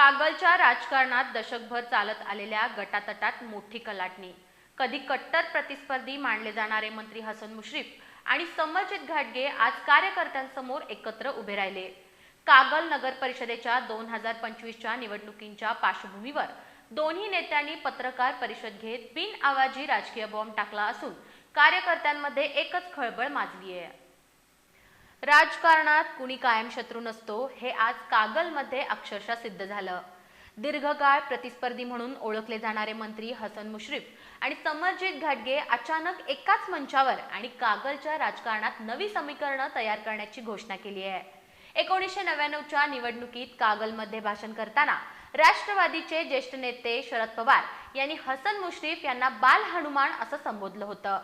कागलच्या राजकारणात दशकभर चालत आलेल्या गटातटात मोठी कलाटणी. कधी कट्टर प्रतिस्पर्धी मानले जाणारे मंत्री हसन मुश्रीफ आणि समरजित घाटगे आज कार्यकर्त्यांसमोर एकत्र उभे राहिले. कागल नगर परिषदेच्या दोन हजार पंचवीसच्या निवडणुकींच्या पार्श्वभूमीवर दोन्ही नेत्यांनी पत्रकार परिषद घेत बिनआवाजी राजकीय बॉम्ब टाकला असून कार्यकर्त्यांमध्ये एकच खळबळ माजली आहे राजकारणात कुणी कायम शत्रू नसतो हे आज कागलमध्ये अक्षरशः सिद्ध झालं. दीर्घकाळ प्रतिस्पर्धी म्हणून ओळखले जाणारे मंत्री हसन मुश्रीफ आणि समरजित घाटगे अचानक एकाच मंचावर आणि कागलच्या राजकारणात नवी समीकरणं तयार करण्याची घोषणा केली आहे. एकोणीसशे नव्याण्णवच्या निवडणुकीत कागलमध्ये भाषण करताना राष्ट्रवादीचे ज्येष्ठ नेते शरद पवार यांनी हसन मुश्रीफ यांना बाल हनुमान असं संबोधलं होतं.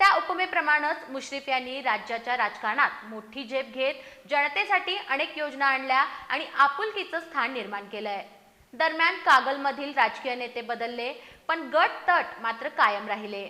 त्या उपमेप्रमाणेच मुश्रीफ यांनी राज्याच्या राजकारणात मोठी झेप घेत जनतेसाठी अनेक योजना आणल्या आणि आपुलकीचं स्थान निर्माण केलंय. दरम्यान कागलमधील राजकीय नेते बदलले पण गट तट मात्र कायम राहिले.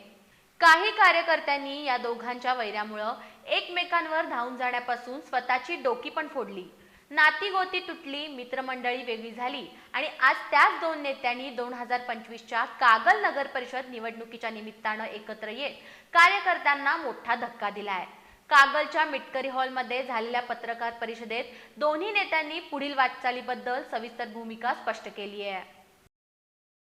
काही कार्यकर्त्यांनी या दोघांच्या वैरामुळं एकमेकांवर धावून जाण्यापासून स्वतःची डोकी पण फोडली. नाती गोती तुटली मित्रमंडळी वेगळी झाली. आणि आज त्याच दोन नेत्यांनी दोन हजार पंचवीसच्या कागल नगर परिषद निवडणुकीच्या निमित्तानं एकत्र येत कार्यकर्त्यांना मोठा धक्का दिलाय. कागलच्या मिटकरी हॉलमध्ये झालेल्या पत्रकार परिषदेत दोन्ही नेत्यांनी पुढील वाटचालीबद्दल सविस्तर भूमिका स्पष्ट केली आहे.